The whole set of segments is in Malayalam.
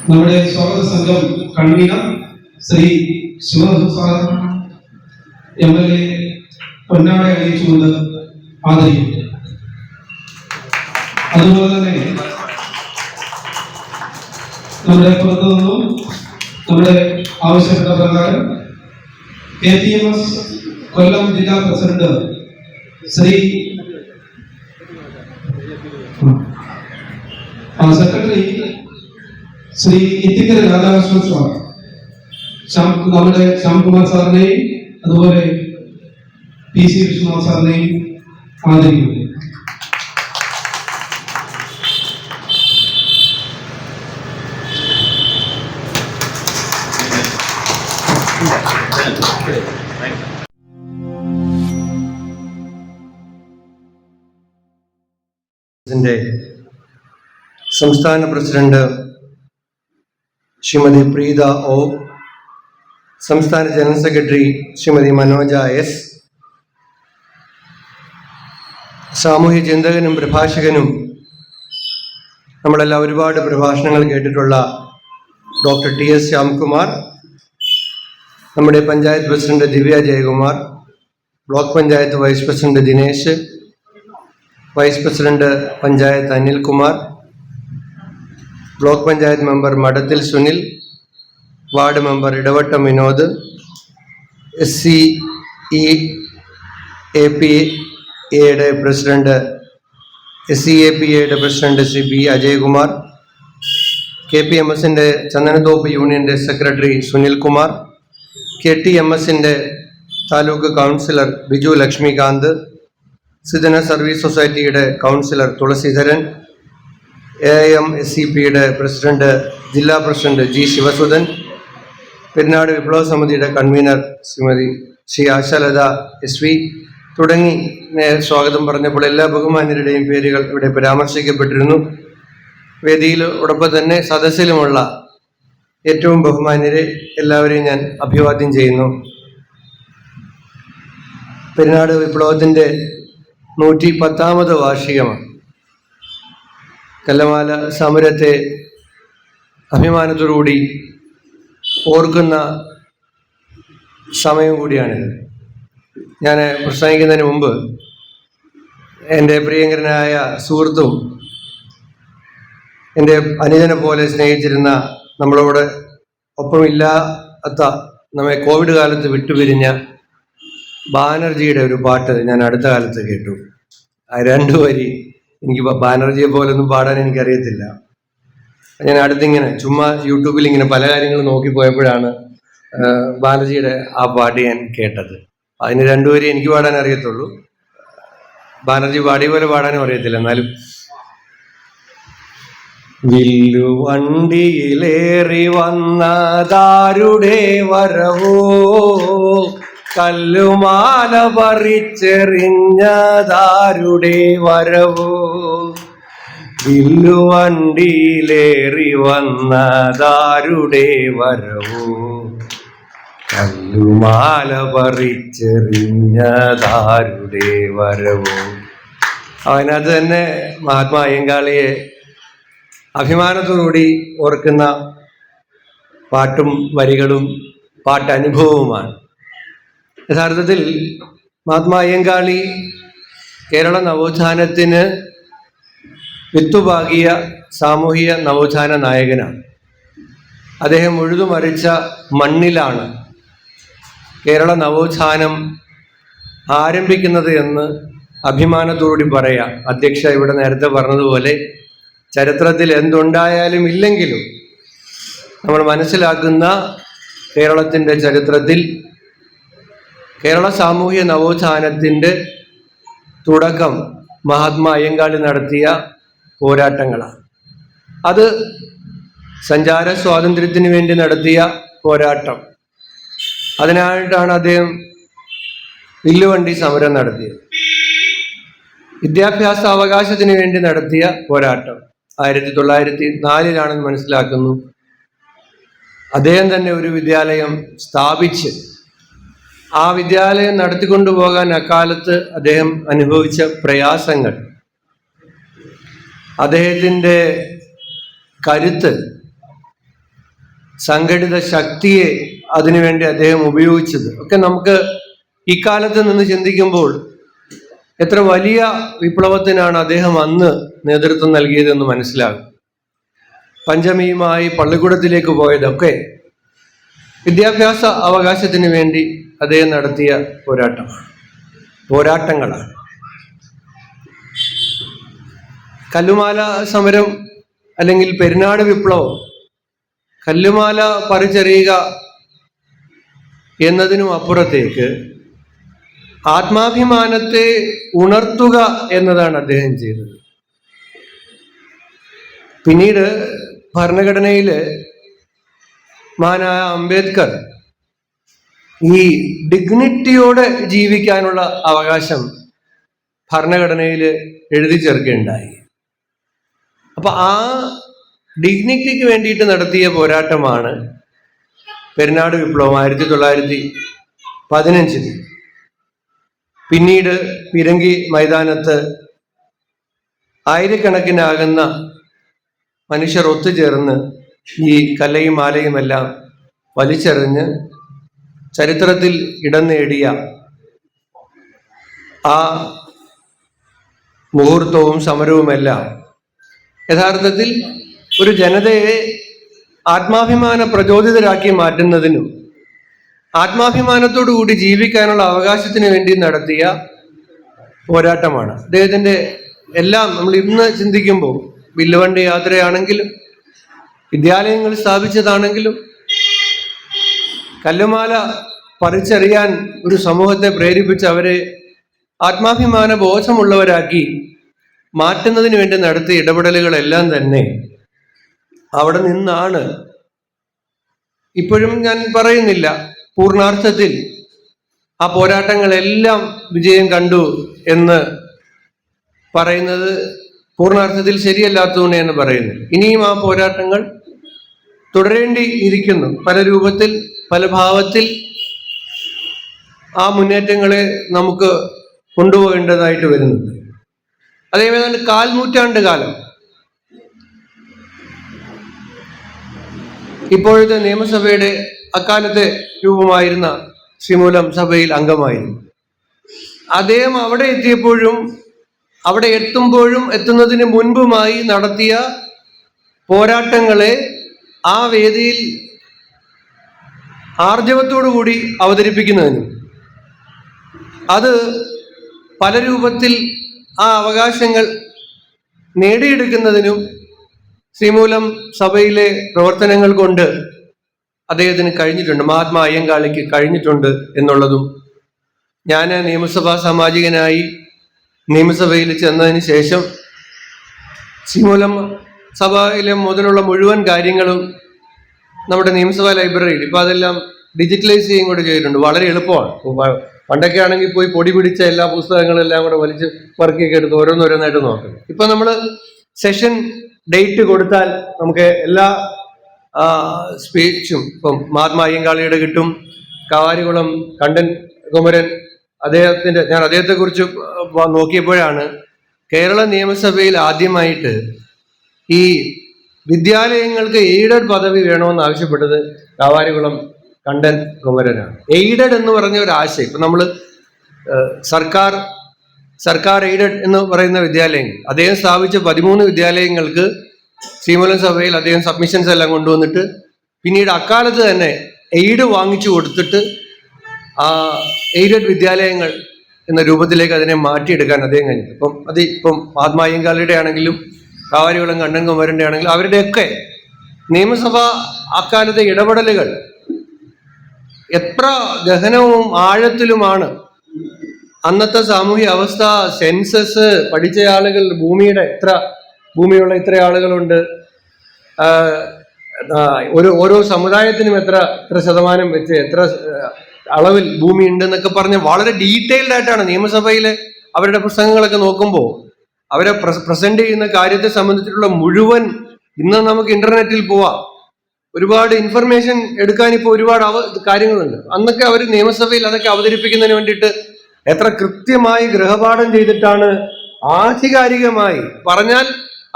നമ്മുടെ സ്വാഗത സംഘം convener Shri Shiva sir M L A പൊന്നാടെ അറിയിച്ചുകൊണ്ട് ആദരിക്കും അതുപോലെ തന്നെ നമ്മുടെ പുറത്തു നിന്നും നമ്മുടെ ആവശ്യപ്പെട്ട പ്രകാരം K T M S Kollam ജില്ലാ പ്രസിഡന്റ് ശ്രീ സെക്രട്ടറി ശ്രീ ഇത്തിക്കര രാധാകൃഷ്ണൻ സ്വാമി നമ്മുടെ ശ്യാംകുമാർ സാറിനെയും അതുപോലെ പി സി വിഷ്ണുനാഥ് സാറിനെയും ആദരിക്കുന്നു. സംസ്ഥാന പ്രസിഡന്റ് ശ്രീമതി പ്രീത ഒ സംസ്ഥാന general secretary Shrimati Manoja S സാമൂഹ്യ ചിന്തകനും പ്രഭാഷകനും നമ്മളെല്ലാം ഒരുപാട് പ്രഭാഷണങ്ങൾ കേട്ടിട്ടുള്ള ഡോക്ടർ ടി എസ് ശ്യാംകുമാർ നമ്മുടെ panchayat president Divya Jayakumar block panchayat vice president Dinesh vice president panchayat Anilkumar block panchayat member Madathil Sunil ward member Edavattom Vinod S C E A P എയുടെ president S C A P എയുടെ president Shri B Ajaykumar K P M എസിന്റെ ചന്ദനത്തോപ്പ് യൂണിയന്റെ secretary Sunilkumar K T M എസിന്റെ താലൂക്ക് കൗൺസിലർ ബിജു ലക്ഷ്മികാന്ത് സിദ്ധന സർവീസ് സൊസൈറ്റിയുടെ councillor Thulaseedharan A M S C പിയുടെ പ്രസിഡന്റ് ജില്ലാ പ്രസിഡന്റ് ജി ശിവസുധൻ പെരുന്നാട് വിപ്ലവ സമിതിയുടെ convener Shrimati Shri Ashalatha S V. തുടങ്ങി സ്വാഗതം പറഞ്ഞപ്പോൾ എല്ലാ ബഹുമാന്യരുടെയും പേരുകൾ ഇവിടെ പരാമർശിക്കപ്പെട്ടിരുന്നു. വേദിയിൽ ഉടപ്പം തന്നെ സദസ്സിലുമുള്ള ഏറ്റവും ബഹുമാന്യരെ എല്ലാവരെയും ഞാൻ അഭിവാദ്യം ചെയ്യുന്നു. പെരുന്നാട് വിപ്ലവത്തിന്റെ നൂറ്റി പത്താമത് വാർഷികമാണ്. കല്ലമാല സമരത്തെ അഭിമാനത്തോടുകൂടി ഓർക്കുന്ന സമയം കൂടിയാണിത് ഞാൻ പ്രസംഗിക്കുന്നതിന് മുമ്പ് എന്റെ പ്രിയങ്കരനായ സുഹൃത്തും എന്റെ അനുജനെ പോലെ സ്നേഹിച്ചിരുന്ന നമ്മളോട് ഒപ്പമില്ലാത്ത നമ്മെ കോവിഡ് കാലത്ത് വിട്ടുപിരിഞ്ഞ ബാനർജിയുടെ ഒരു പാട്ട് ഞാൻ അടുത്ത കാലത്ത് കേട്ടു. ആ രണ്ടു വരി എനിക്ക് ബാനർജിയെ പോലെ ഒന്നും പാടാൻ എനിക്കറിയത്തില്ല. ഞാൻ അടുത്തിങ്ങനെ ചുമ്മാ യൂട്യൂബിൽ ഇങ്ങനെ പല കാര്യങ്ങളും നോക്കി പോയപ്പോഴാണ് ബാനർജിയുടെ ആ പാട്ട് ഞാൻ കേട്ടത്. അതിന് രണ്ടുപേരും എനിക്ക് പാടാൻ അറിയത്തുള്ളൂ. ബാനർജി പാടിയ പോലെ പാടാനും അറിയത്തില്ല എന്നാലും. വില്ലു വണ്ടിയിലേറി വന്നതാരുടെ വരവോ? കല്ലുമാല പറിച്ചെറിഞ്ഞതാരുടെ വരവോ? വില്ലുവണ്ടിയിലേറി വന്നതാരുടെ വരവോ? കല്ലുമാല പറിച്ചെറിഞ്ഞതാരുടെ വരവോ? അവനത് തന്നെ മഹാത്മാ അയ്യങ്കാളിയെ അഭിമാനത്തോടുകൂടി ഓർക്കുന്ന പാട്ടും വരികളും പാട്ടനുഭവവുമാണ്. യഥാർത്ഥത്തിൽ മഹാത്മാ അയ്യങ്കാളി കേരള നവോത്ഥാനത്തിന് വിത്തുപാകിയ സാമൂഹിക നവോത്ഥാന നായകനാണ്. അദ്ദേഹം ഉഴുതുമറിച്ച മണ്ണിലാണ് കേരള നവോത്ഥാനം ആരംഭിക്കുന്നത് എന്ന് അഭിമാനത്തോടുകൂടി പറയാം. അധ്യക്ഷ ഇവിടെ നേരത്തെ പറഞ്ഞതുപോലെ ചരിത്രത്തിൽ എന്തുണ്ടായാലും ഇല്ലെങ്കിലും നമ്മൾ മനസ്സിലാക്കുന്ന കേരളത്തിന്റെ ചരിത്രത്തിൽ കേരള സാമൂഹ്യ നവോത്ഥാനത്തിന്റെ തുടക്കം മഹാത്മാ അയ്യങ്കാളി നടത്തിയ പോരാട്ടങ്ങളാണ്. അത് സഞ്ചാര സ്വാതന്ത്ര്യത്തിന് വേണ്ടി നടത്തിയ പോരാട്ടം. അതിനായിട്ടാണ് അദ്ദേഹം വില്ലുവണ്ടി സമരം നടത്തിയത്. വിദ്യാഭ്യാസ അവകാശത്തിന് വേണ്ടി നടത്തിയ പോരാട്ടം. ആയിരത്തി തൊള്ളായിരത്തി നാലിലാണെന്ന് മനസ്സിലാക്കുന്നു. അദ്ദേഹം തന്നെ ഒരു വിദ്യാലയം സ്ഥാപിച്ച് ആ വിദ്യാലയം നടത്തിക്കൊണ്ടുപോകാൻ അക്കാലത്ത് അദ്ദേഹം അനുഭവിച്ച പ്രയാസങ്ങൾ. അദ്ദേഹത്തിന്റെ കരുത്ത് സംഘടിത ശക്തിയെ അതിനുവേണ്ടി അദ്ദേഹം ഉപയോഗിച്ചത്. ഒക്കെ നമുക്ക് ഇക്കാലത്ത് നിന്ന് ചിന്തിക്കുമ്പോൾ എത്ര വലിയ വിപ്ലവത്തിനാണ് അദ്ദേഹം അന്ന് നേതൃത്വം നൽകിയതെന്ന് മനസ്സിലാകും. പഞ്ചമിയുമായി പള്ളിക്കൂടത്തിലേക്ക് പോയതൊക്കെ വിദ്യാഭ്യാസ അവകാശത്തിന് വേണ്ടി അദ്ദേഹം നടത്തിയ പോരാട്ടമാണ്. പോരാട്ടങ്ങളാണ്. കല്ലുമാല സമരം അല്ലെങ്കിൽ പെരുന്നാട് വിപ്ലവം കല്ലുമാല പറിച്ചെറിയുക എന്നതിനും അപ്പുറത്തേക്ക് ആത്മാഭിമാനത്തെ ഉണർത്തുക എന്നതാണ് അദ്ദേഹം ചെയ്തത്. പിന്നീട് ഭരണഘടനയിൽ മാനായ അംബേദ്കർ ഈ ഡിഗ്നിറ്റിയോടെ ജീവിക്കാനുള്ള അവകാശം ഭരണഘടനയിൽ എഴുതി ചേർക്കുകയുണ്ടായി. അപ്പൊ ആ ഡിഗ്നിറ്റിക്ക് വേണ്ടിയിട്ട് നടത്തിയ പോരാട്ടമാണ് പെരുന്നാട് വിപ്ലവം ആയിരത്തി തൊള്ളായിരത്തി പതിനഞ്ചിൽ പിന്നീട് പിരങ്കി മൈതാനത്ത് ആയിരക്കണക്കിനാകുന്ന മനുഷ്യർ ഒത്തുചേർന്ന് ഈ കലയും മാലയുമെല്ലാം വലിച്ചെറിഞ്ഞ് ചരിത്രത്തിൽ ഇടം നേടിയ ആ മുഹൂർത്തവും സമരവുമെല്ലാം യഥാർത്ഥത്തിൽ ഒരു ജനതയെ ആത്മാഭിമാന പ്രചോദിതരാക്കി മാറ്റുന്നതിനും ആത്മാഭിമാനത്തോടുകൂടി ജീവിക്കാനുള്ള അവകാശത്തിന് വേണ്ടി നടത്തിയ പോരാട്ടമാണ്. അദ്ദേഹത്തിന്റെ എല്ലാം നമ്മൾ ഇന്ന് ചിന്തിക്കുമ്പോൾ വില്ലുവണ്ടി യാത്രയാണെങ്കിലും വിദ്യാലയങ്ങൾ സ്ഥാപിച്ചതാണെങ്കിലും കല്ലുമാല പറിച്ചറിയാൻ ഒരു സമൂഹത്തെ പ്രേരിപ്പിച്ച് അവരെ ആത്മാഭിമാന ബോധമുള്ളവരാക്കി മാറ്റുന്നതിന് വേണ്ടി നടത്തിയ ഇടപെടലുകളെല്ലാം തന്നെ അവിടെ നിന്നാണ്. ഇപ്പോഴും ഞാൻ പറയുന്നില്ല പൂർണാർത്ഥത്തിൽ ആ പോരാട്ടങ്ങളെല്ലാം വിജയം കണ്ടു എന്ന് പറയുന്നത് പൂർണാർത്ഥത്തിൽ ശരിയല്ലാത്തതുകൊണ്ട് എന്ന് പറയുന്നു. ഇനിയും ആ പോരാട്ടങ്ങൾ തുടരേണ്ടി ഇരിക്കുന്നു പല രൂപത്തിൽ പല ഭാവത്തിൽ ആ മുന്നേറ്റങ്ങളെ നമുക്ക് കൊണ്ടുപോകേണ്ടതായിട്ട് വരുന്നുണ്ട്. അതേപോലെ തന്നെ കാൽനൂറ്റാണ്ട് കാലം. ഇപ്പോഴത്തെ നിയമസഭയുടെ അക്കാലത്തെ രൂപമായിരുന്ന ശ്രീമൂലം സഭയിൽ അംഗമായിരുന്നു. അദ്ദേഹം അവിടെ എത്തിയപ്പോഴും അവിടെ എത്തുമ്പോഴും എത്തുന്നതിന് മുൻപുമായി നടത്തിയ പോരാട്ടങ്ങളെ ആ വേദിയിൽ ആർജവത്തോടു കൂടി അവതരിപ്പിക്കുന്നതിനും. അത് പല രൂപത്തിൽ ആ അവകാശങ്ങൾ നേടിയെടുക്കുന്നതിനും ശ്രീമൂലം സഭയിലെ പ്രവർത്തനങ്ങൾ കൊണ്ട് അദ്ദേഹത്തിന് കഴിഞ്ഞിട്ടുണ്ട്. മഹാത്മാ അയ്യങ്കാളിക്ക് കഴിഞ്ഞിട്ടുണ്ട് എന്നുള്ളതും ഞാൻ നിയമസഭാ സാമാജികനായി നിയമസഭയിൽ ചെന്നതിന് ശേഷം ശ്രീമൂലം സഭയിലെ മുതലുള്ള മുഴുവൻ കാര്യങ്ങളും നമ്മുടെ നിയമസഭാ ലൈബ്രറിയിൽ ഇപ്പൊ അതെല്ലാം ഡിജിറ്റലൈസ് ചെയ്യുകയും കൂടെ ചെയ്തിട്ടുണ്ട്. വളരെ എളുപ്പമാണ്. പണ്ടൊക്കെ ആണെങ്കിൽ പോയി പൊടി പിടിച്ച എല്ലാ പുസ്തകങ്ങളും എല്ലാം കൂടെ വലിച്ച് വർക്കിയൊക്കെ എടുത്ത് ഓരോന്നോരോന്നായിട്ട് നോക്കും. ഇപ്പൊ നമ്മൾ സെഷൻ ഡേറ്റ് കൊടുത്താൽ നമുക്ക് എല്ലാ സ്പീച്ചും ഇപ്പം മഹാത്മാ അയ്യങ്കാളിയുടെ കിട്ടും കാവാരികുളം കണ്ടൻ കുമരൻ അദ്ദേഹത്തിന്റെ ഞാൻ അദ്ദേഹത്തെ കുറിച്ച് നോക്കിയപ്പോഴാണ് കേരള നിയമസഭയിൽ ആദ്യമായിട്ട് ഈ വിദ്യാലയങ്ങൾക്ക് എയ്ഡഡ് പദവി വേണമെന്ന് ആവശ്യപ്പെട്ടത് കാവാരികുളം കണ്ടൻ കുമരനാണ്. എയ്ഡഡ് എന്ന് പറഞ്ഞ ഒരു ആശയം. ഇപ്പൊ നമ്മൾ സർക്കാർ സർക്കാർ എയ്ഡഡ് എന്ന് പറയുന്ന വിദ്യാലയങ്ങൾ. അദ്ദേഹം സ്ഥാപിച്ച പതിമൂന്ന് വിദ്യാലയങ്ങൾക്ക് ശ്രീമൂലം സഭയിൽ അദ്ദേഹം സബ്മിഷൻസ് എല്ലാം കൊണ്ടുവന്നിട്ട് പിന്നീട് അക്കാലത്ത് തന്നെ എയ്ഡ് വാങ്ങിച്ചു കൊടുത്തിട്ട് ആ എയ്ഡഡ് വിദ്യാലയങ്ങൾ എന്ന രൂപത്തിലേക്ക് അതിനെ മാറ്റിയെടുക്കാൻ അദ്ദേഹം കഴിഞ്ഞു. ഇപ്പം അത് ഇപ്പം ആത്മായങ്കാലയുടെ ആണെങ്കിലും കാവാരികുളം കണ്ണൻ കുമാരന്റെ ആണെങ്കിൽ അവരുടെയൊക്കെ നിയമസഭ അക്കാലത്തെ ഇടപെടലുകൾ എത്ര ഗഹനവും ആഴത്തിലുമാണ്. അന്നത്തെ സാമൂഹ്യ അവസ്ഥ സെൻസസ് പഠിച്ച ആളുകൾ ഭൂമിയുടെ എത്ര ഭൂമിയുള്ള ഇത്ര ആളുകളുണ്ട്. ഒരു ഓരോ സമുദായത്തിനും എത്ര എത്ര ശതമാനം വെച്ച് എത്ര അളവിൽ ഭൂമി ഉണ്ട് എന്നൊക്കെ പറഞ്ഞ് വളരെ ഡീറ്റെയിൽഡ് ആയിട്ടാണ് നിയമസഭയിലെ അവരുടെ പുസ്തകങ്ങളൊക്കെ നോക്കുമ്പോൾ അവരെ പ്രസന്റ് ചെയ്യുന്ന കാര്യത്തെ സംബന്ധിച്ചിട്ടുള്ള മുഴുവൻ ഇന്ന് നമുക്ക് ഇന്റർനെറ്റിൽ പോവാം. ഒരുപാട് ഇൻഫർമേഷൻ എടുക്കാൻ ഇപ്പോൾ ഒരുപാട് അവ കാര്യങ്ങളുണ്ട്. അന്നൊക്കെ അവർ നിയമസഭയിൽ അതൊക്കെ അവതരിപ്പിക്കുന്നതിന് വേണ്ടിയിട്ട് എത്ര കൃത്യമായി ഗൃഹപാഠം ചെയ്തിട്ടാണ് ആധികാരികമായി പറഞ്ഞാൽ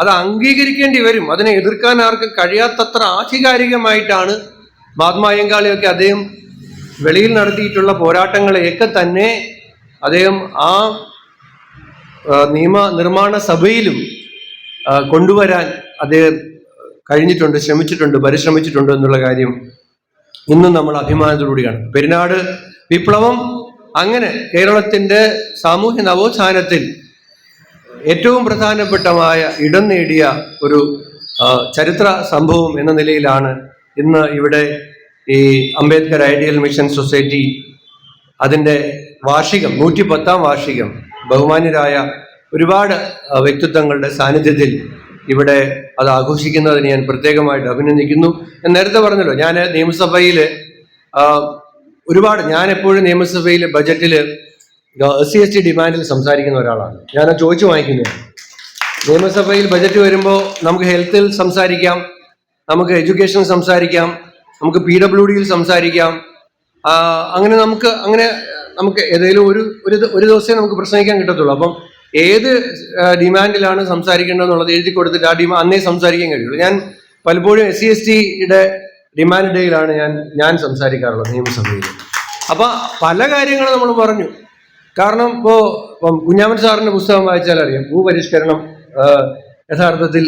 അത് അംഗീകരിക്കേണ്ടി വരും. അതിനെ എതിർക്കാൻ ആർക്കും കഴിയാത്തത്ര ആധികാരികമായിട്ടാണ് മഹാത്മായങ്കാളിയൊക്കെ അദ്ദേഹം വെളിയിൽ നടത്തിയിട്ടുള്ള പോരാട്ടങ്ങളെയൊക്കെ തന്നെ അദ്ദേഹം ആ നിയമ നിർമ്മാണ സഭയിലും കൊണ്ടുവരാൻ അദ്ദേഹം കഴിഞ്ഞിട്ടുണ്ട് ശ്രമിച്ചിട്ടുണ്ട് പരിശ്രമിച്ചിട്ടുണ്ട് എന്നുള്ള കാര്യം ഇന്നും നമ്മൾ അഭിമാനത്തോടുകൂടിയാണ് പെരുന്നാട് വിപ്ലവം അങ്ങനെ കേരളത്തിന്റെ സാമൂഹ്യ നവോത്ഥാനത്തിൽ ഏറ്റവും പ്രധാനപ്പെട്ടമായ ഇടം നേടിയ ഒരു ചരിത്ര സംഭവം എന്ന നിലയിലാണ് ഇന്ന് ഇവിടെ ഈ അംബേദ്കർ ഐഡിയൽ മിഷൻ സൊസൈറ്റി അതിന്റെ വാർഷികം നൂറ്റി പത്താം വാർഷികം ബഹുമാന്യരായ ഒരുപാട് വ്യക്തിത്വങ്ങളുടെ സാന്നിധ്യത്തിൽ ഇവിടെ അത് ആഘോഷിക്കുന്നതിന് ഞാൻ പ്രത്യേകമായിട്ട് അഭിനന്ദിക്കുന്നു. ഞാൻ നേരത്തെ പറഞ്ഞല്ലോ ഞാൻ നിയമസഭയിൽ ഒരുപാട് ഞാൻ എപ്പോഴും നിയമസഭയിൽ ബജറ്റിൽ എസ് സി എസ് ടി ഡിമാൻഡിൽ സംസാരിക്കുന്ന ഒരാളാണ്. ഞാൻ ചോദിച്ചു വാങ്ങിക്കുന്നത് നിയമസഭയിൽ ബജറ്റ് വരുമ്പോൾ നമുക്ക് ഹെൽത്തിൽ സംസാരിക്കാം നമുക്ക് എഡ്യൂക്കേഷൻ സംസാരിക്കാം നമുക്ക് പി ഡബ്ല്യു ഡിയിൽ സംസാരിക്കാം അങ്ങനെ നമുക്ക് അങ്ങനെ നമുക്ക് ഏതെങ്കിലും ഒരു ഒരു ഒരു ദിവസമേ നമുക്ക് പ്രസംഗിക്കാൻ കിട്ടത്തുള്ളൂ. അപ്പം ഏത് ഡിമാൻഡിലാണ് സംസാരിക്കേണ്ടതെന്നുള്ളത് എഴുതി കൊടുത്തിട്ട് ആ ഡിമാ അന്നേ സംസാരിക്കാൻ കഴിയുള്ളൂ. ഞാൻ പലപ്പോഴും എസ് സി എസ് ടിയുടെ ഡിമാൻഡ് ഡേയിലാണ് ഞാൻ ഞാൻ സംസാരിക്കാറുള്ളത് നിയമസഭയിൽ. അപ്പം പല കാര്യങ്ങളും നമ്മൾ പറഞ്ഞു. കാരണം ഇപ്പോൾ ഇപ്പം കുഞ്ഞാമൻ സാറിന്റെ പുസ്തകം വായിച്ചാൽ അറിയാം. ഭൂപരിഷ്കരണം യഥാർത്ഥത്തിൽ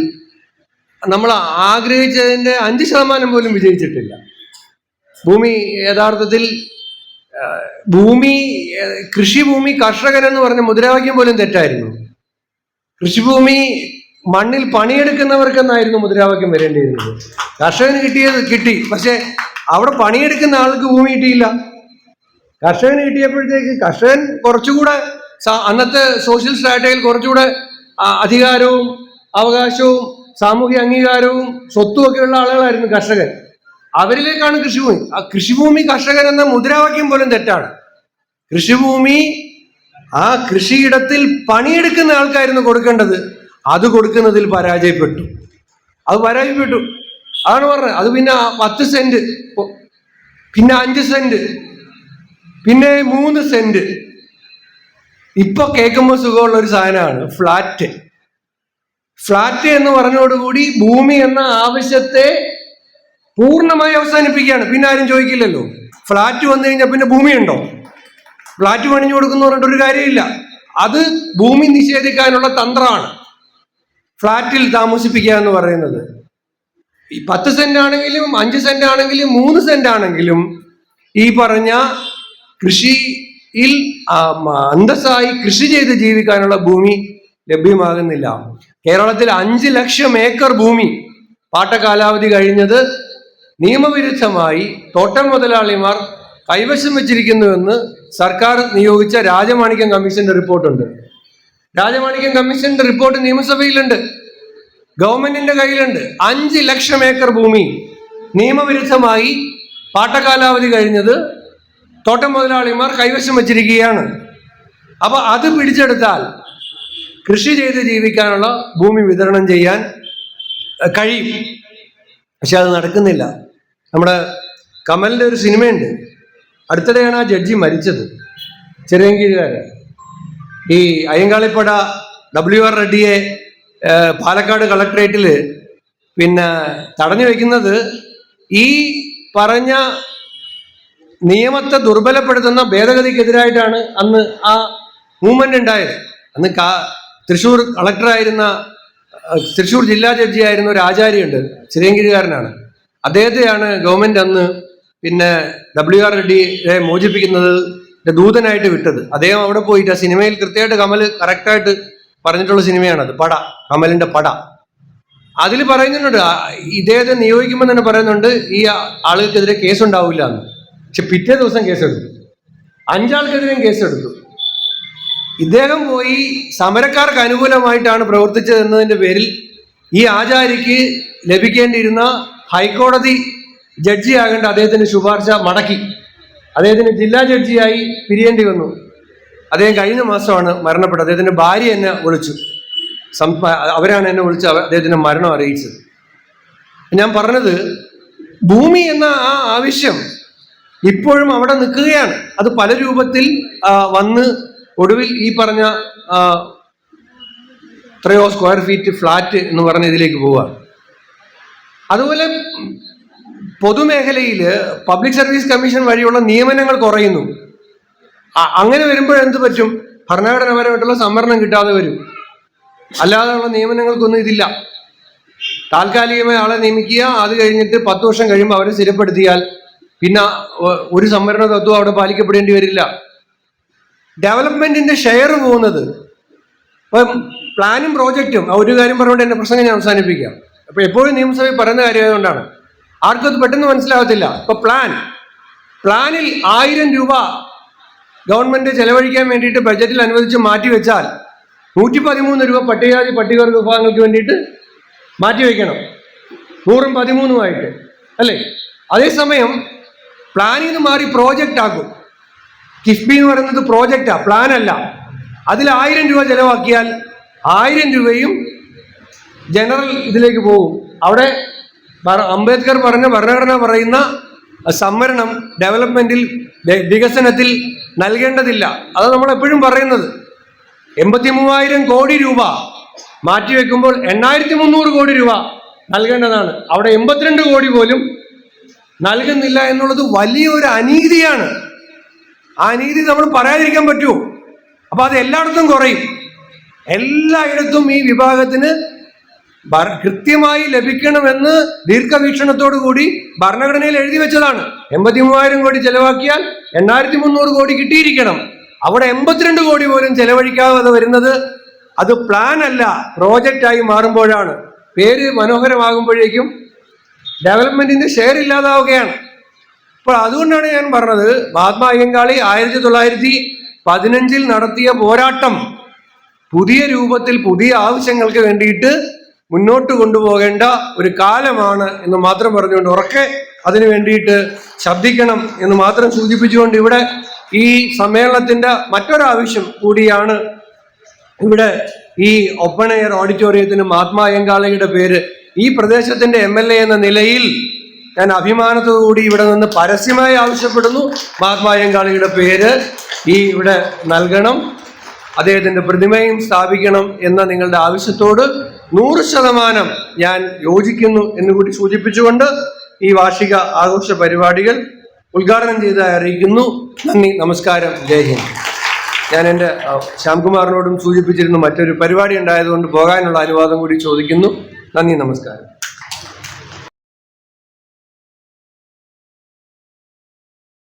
നമ്മൾ ആഗ്രഹിച്ചതിന്റെ അഞ്ച് ശതമാനം പോലും വിജയിച്ചിട്ടില്ല. ഭൂമി യഥാർത്ഥത്തിൽ ഭൂമി കൃഷിഭൂമി കർഷകൻ എന്ന് പറഞ്ഞ മുദ്രാവാക്യം പോലും തെറ്റായിരുന്നു. കൃഷിഭൂമി മണ്ണിൽ പണിയെടുക്കുന്നവർക്കെന്നായിരുന്നു മുദ്രാവാക്യം വരേണ്ടിയിരുന്നത്. കർഷകന് കിട്ടിയത് കിട്ടി പക്ഷെ അവിടെ പണിയെടുക്കുന്ന ആൾക്ക് ഭൂമി കിട്ടിയില്ല. കർഷകന് കിട്ടിയപ്പോഴത്തേക്ക് കർഷകൻ കുറച്ചുകൂടെ അന്നത്തെ സോഷ്യൽ സ്ട്രാറ്റജിയിൽ കുറച്ചുകൂടെ അധികാരവും അവകാശവും സാമൂഹിക അംഗീകാരവും സ്വത്തും ഒക്കെയുള്ള ആളുകളായിരുന്നു കർഷകൻ. അവരിലേക്കാണ് കൃഷിഭൂമി. ആ കൃഷിഭൂമി കർഷകൻ എന്ന മുദ്രാവാക്യം പോലും തെറ്റാണ്. കൃഷിഭൂമി ആ കൃഷിയിടത്തിൽ പണിയെടുക്കുന്ന ആൾക്കായിരുന്നു കൊടുക്കേണ്ടത്. അത് കൊടുക്കുന്നതിൽ പരാജയപ്പെട്ടു. അത് പരാജയപ്പെട്ടു. അതാണ് പറഞ്ഞത്. അത് പിന്നെ പത്ത് സെന്റ് പിന്നെ അഞ്ച് സെന്റ് പിന്നെ മൂന്ന് സെന്റ് ഇപ്പൊ കേൾക്കുമ്പോൾ സുഖമുള്ള ഒരു സാധനമാണ് ഫ്ലാറ്റ് ഫ്ലാറ്റ് എന്ന് പറഞ്ഞതോടുകൂടി ഭൂമി എന്ന ആവശ്യത്തെ പൂർണമായി അവസാനിപ്പിക്കുകയാണ്. പിന്നെ ആരും ചോദിക്കില്ലല്ലോ. ഫ്ലാറ്റ് വന്നു കഴിഞ്ഞാൽ പിന്നെ ഭൂമിയുണ്ടോ? ഫ്ലാറ്റ് പണിഞ്ഞു കൊടുക്കുന്ന പറഞ്ഞിട്ട് ഒരു കാര്യമില്ല. അത് ഭൂമി നിഷേധിക്കാനുള്ള തന്ത്രമാണ്. ഫ്ലാറ്റിൽ താമസിപ്പിക്കുക എന്ന് പറയുന്നത്. ഈ പത്ത് സെന്റ് ആണെങ്കിലും അഞ്ച് സെന്റ് ആണെങ്കിലും മൂന്ന് സെന്റ് ആണെങ്കിലും ഈ പറഞ്ഞ കൃഷിയിൽ അന്തസ്സായി കൃഷി ചെയ്ത് ജീവിക്കാനുള്ള ഭൂമി ലഭ്യമാകുന്നില്ല. കേരളത്തിൽ അഞ്ച് ലക്ഷം ഏക്കർ ഭൂമി. പാട്ടകാലാവധി കഴിഞ്ഞത് നിയമവിരുദ്ധമായി തോട്ടം മുതലാളിമാർ കൈവശം വെച്ചിരിക്കുന്നുവെന്ന് സർക്കാർ നിയോഗിച്ച രാജമാണിക്യം കമ്മീഷന്റെ റിപ്പോർട്ടുണ്ട്. രാജമാണിക്യം കമ്മീഷന്റെ റിപ്പോർട്ട് നിയമസഭയിലുണ്ട്. ഗവൺമെന്റിന്റെ കയ്യിലുണ്ട്. അഞ്ച് ലക്ഷം ഏക്കർ ഭൂമി നിയമവിരുദ്ധമായി പാട്ടകാലാവധി കഴിഞ്ഞത് തോട്ടം മുതലാളിമാർ കൈവശം വച്ചിരിക്കുകയാണ്. അപ്പൊ അത് പിടിച്ചെടുത്താൽ കൃഷി ചെയ്ത് ജീവിക്കാനുള്ള ഭൂമി വിതരണം ചെയ്യാൻ കഴിയും. പക്ഷെ അത് നടക്കുന്നില്ല. നമ്മുടെ കമലിന്റെ ഒരു സിനിമയുണ്ട്. അടുത്തിടെയാണ് ആ ജഡ്ജി മരിച്ചത്. ചെറിയൻകീഴുകാരൻ ഈ അയ്യങ്കാളിപ്പട ഡബ്ല്യു ആർ റെഡ്ഡിയെ പാലക്കാട് കളക്ടറേറ്റിൽ പിന്നെ തടഞ്ഞു വെക്കുന്നത് ഈ പറഞ്ഞ നിയമത്തെ ദുർബലപ്പെടുത്തുന്ന ഭേദഗതിക്കെതിരായിട്ടാണ് അന്ന് ആ മൂവ്മെന്റ് ഉണ്ടായത്. അന്ന് കാ തൃശ്ശൂർ കളക്ടറായിരുന്ന തൃശ്ശൂർ ജില്ലാ ജഡ്ജിയായിരുന്ന ഒരു ആചാര്യയുണ്ട്. ചിരയങ്കിരികാരനാണ് അദ്ദേഹത്തെയാണ് ഗവൺമെന്റ് അന്ന് പിന്നെ ഡബ്ല്യു ആർ റെഡ്ഡിയെ മോചിപ്പിക്കുന്നത് ദൂതനായിട്ട് വിട്ടത്. അദ്ദേഹം അവിടെ പോയിട്ട് ആ സിനിമയിൽ കൃത്യമായിട്ട് കമൽ കറക്റ്റായിട്ട് പറഞ്ഞിട്ടുള്ള സിനിമയാണത് പട കമലിന്റെ പട. അതിൽ പറയുന്നുണ്ട് ഇദ്ദേഹത്തെ നിയോഗിക്കുമ്പോൾ തന്നെ പറയുന്നുണ്ട് ഈ ആളുകൾക്കെതിരെ കേസ് ഉണ്ടാവില്ല എന്ന്. പക്ഷെ പിറ്റേ ദിവസം കേസെടുത്തു. അഞ്ചാൾക്കെതിരെയും കേസെടുത്തു. ഇദ്ദേഹം പോയി സമരക്കാർക്ക് അനുകൂലമായിട്ടാണ് പ്രവർത്തിച്ചത് എന്നതിന്റെ പേരിൽ ഈ ആചാരിക്ക് ലഭിക്കേണ്ടിയിരുന്ന ഹൈക്കോടതി ജഡ്ജിയാകേണ്ട അദ്ദേഹത്തിന് ശുപാർശ മടക്കി. അദ്ദേഹത്തിന് ജില്ലാ ജഡ്ജിയായി പിരിയേണ്ടി വന്നു. അദ്ദേഹം കഴിഞ്ഞ മാസമാണ് മരണപ്പെട്ടത്. അദ്ദേഹത്തിന്റെ ഭാര്യ എന്നെ വിളിച്ചു. അവരാണ് എന്നെ വിളിച്ച് അദ്ദേഹത്തിന്റെ മരണം അറിയിച്ചത്. ഞാൻ പറഞ്ഞത് ഭൂമി എന്ന ആ ആവശ്യം ഇപ്പോഴും അവിടെ നിൽക്കുകയാണ്. അത് പല രൂപത്തിൽ വന്ന് ഒടുവിൽ ഈ പറഞ്ഞ എത്രയോ സ്ക്വയർ ഫീറ്റ് ഫ്ലാറ്റ് എന്ന് പറഞ്ഞ ഇതിലേക്ക് പോവുക അതുപോലെ പൊതുമേഖലയിൽ പബ്ലിക് സർവീസ് കമ്മീഷൻ വഴിയുള്ള നിയമനങ്ങൾ കുറയുന്നു. അങ്ങനെ വരുമ്പോഴെന്ത് പറ്റും? ഭരണഘടനാപരമായിട്ടുള്ള സംവരണം കിട്ടാതെ വരും. അല്ലാതെയുള്ള നിയമനങ്ങൾക്കൊന്നും ഇതില്ല. താൽക്കാലികമായി ആളെ നിയമിക്കുക അത് കഴിഞ്ഞിട്ട് പത്ത് വർഷം കഴിയുമ്പോൾ അവരെ സ്ഥിരപ്പെടുത്തിയാൽ പിന്നെ ഒരു സംവരണ തത്വം അവിടെ പാലിക്കപ്പെടേണ്ടി വരില്ല. ഡെവലപ്മെന്റിന്റെ ഷെയർ പോകുന്നത്. ഇപ്പം പ്ലാനും പ്രോജക്റ്റും ഒരു കാര്യം പറഞ്ഞുകൊണ്ട് എന്റെ പ്രസംഗം ഞാൻ അവസാനിപ്പിക്കാം. അപ്പൊ എപ്പോഴും നിയമസഭയിൽ പറയുന്ന കാര്യമായതുകൊണ്ടാണ് ആർക്കും അത് പെട്ടെന്ന് മനസ്സിലാകത്തില്ല. ഇപ്പൊ പ്ലാൻ പ്ലാനിൽ ആയിരം രൂപ ഗവൺമെന്റ് ചെലവഴിക്കാൻ വേണ്ടിയിട്ട് ബജറ്റിൽ അനുവദിച്ച് മാറ്റിവെച്ചാൽ നൂറ്റി പതിമൂന്ന് രൂപ പട്ടികജാതി പട്ടികവർഗ വിഭാഗങ്ങൾക്ക് വേണ്ടിയിട്ട് മാറ്റിവെക്കണം നൂറും പതിമൂന്നുമായിട്ട് അല്ലേ? അതേസമയം പ്ലാനിൽ നിന്ന് മാറി പ്രോജക്റ്റ് ആക്കും. കിഫ്ബി എന്ന് പറയുന്നത് പ്രോജക്റ്റാ പ്ലാനല്ല അതിൽ ആയിരം രൂപ ചെലവാക്കിയാൽ ആയിരം രൂപയും ജനറൽ ഇതിലേക്ക് പോകും. അവിടെ അംബേദ്കർ പറഞ്ഞ ഭരണഘടന പറയുന്ന സംവരണം ഡെവലപ്മെന്റിൽ വികസനത്തിൽ നൽകേണ്ടതില്ല. അത് നമ്മൾ എപ്പോഴും പറയുന്നത്. എൺപത്തി മൂവായിരം കോടി രൂപ മാറ്റിവെക്കുമ്പോൾ എണ്ണായിരത്തി മുന്നൂറ് കോടി രൂപ നൽകേണ്ടതാണ്. അവിടെ എൺപത്തിരണ്ട് കോടി പോലും നൽകുന്നില്ല എന്നുള്ളത് വലിയൊരു അനീതിയാണ്. ആ അനീതി നമ്മൾ പറയാതിരിക്കാൻ പറ്റുമോ? അപ്പൊ അത് എല്ലായിടത്തും കുറയും. എല്ലായിടത്തും ഈ വിഭാഗത്തിന് കൃത്യമായി ലഭിക്കണമെന്ന് ദീർഘവീക്ഷണത്തോടു കൂടി ഭരണഘടനയിൽ എഴുതി വെച്ചതാണ്. എൺപത്തി മൂവായിരം കോടി ചെലവാക്കിയാൽ എണ്ണായിരത്തി മുന്നൂറ് കോടി കിട്ടിയിരിക്കണം. അവിടെ എൺപത്തിരണ്ട് കോടി പോലും ചെലവഴിക്കാതെ വരുന്നത് അത് പ്ലാൻ അല്ല പ്രോജക്റ്റായി മാറുമ്പോഴാണ്. പേര് മനോഹരമാകുമ്പോഴേക്കും ഡെവലപ്മെന്റിന്റെ ഷെയർ ഇല്ലാതാവുകയാണ്. അപ്പോൾ അതുകൊണ്ടാണ് ഞാൻ പറഞ്ഞത് മഹാത്മാ അയ്യങ്കാളി ആയിരത്തി തൊള്ളായിരത്തി പതിനഞ്ചിൽ നടത്തിയ പോരാട്ടം പുതിയ രൂപത്തിൽ പുതിയ ആവശ്യങ്ങൾക്ക് വേണ്ടിയിട്ട് മുന്നോട്ട് കൊണ്ടുപോകേണ്ട ഒരു കാലമാണ് എന്ന് മാത്രം പറഞ്ഞുകൊണ്ട് ഉറക്കെ അതിനു വേണ്ടിയിട്ട് ശബ്ദിക്കണം എന്ന് മാത്രം സൂചിപ്പിച്ചുകൊണ്ട് ഇവിടെ ഈ സമ്മേളനത്തിന്റെ മറ്റൊരാവശ്യം കൂടിയാണ് ഇവിടെ ഈ ഓപ്പൺ എയർ ഓഡിറ്റോറിയത്തിന് മഹാത്മാ അയ്യങ്കാളയുടെ പേര്. ഈ പ്രദേശത്തിന്റെ എം എൽ എ എന്ന നിലയിൽ ഞാൻ അഭിമാനത്തോടുകൂടി ഇവിടെ നിന്ന് പരസ്യമായി ആവശ്യപ്പെടുന്നു മഹാത്മാ അയ്യങ്കാളിയുടെ പേര്. ഈ ഇവിടെ നൽകണം. അദ്ദേഹത്തിന്റെ പ്രതിമയും സ്ഥാപിക്കണം എന്ന നിങ്ങളുടെ ആവശ്യത്തോട് നൂറ് ശതമാനം ഞാൻ യോജിക്കുന്നു എന്ന് കൂടി സൂചിപ്പിച്ചുകൊണ്ട് ഈ വാർഷിക ആഘോഷ പരിപാടികൾ ഉദ്ഘാടനം ചെയ്തതായി അറിയിക്കുന്നു. നന്ദി നമസ്കാരം ജയ് ഹിന്ദ്. ഞാൻ എന്റെ ശ്യാംകുമാറിനോടും സൂചിപ്പിച്ചിരുന്നു മറ്റൊരു പരിപാടി ഉണ്ടായതുകൊണ്ട് പോകാനുള്ള അനുവാദം കൂടി ചോദിക്കുന്നു. നന്ദി നമസ്കാരം.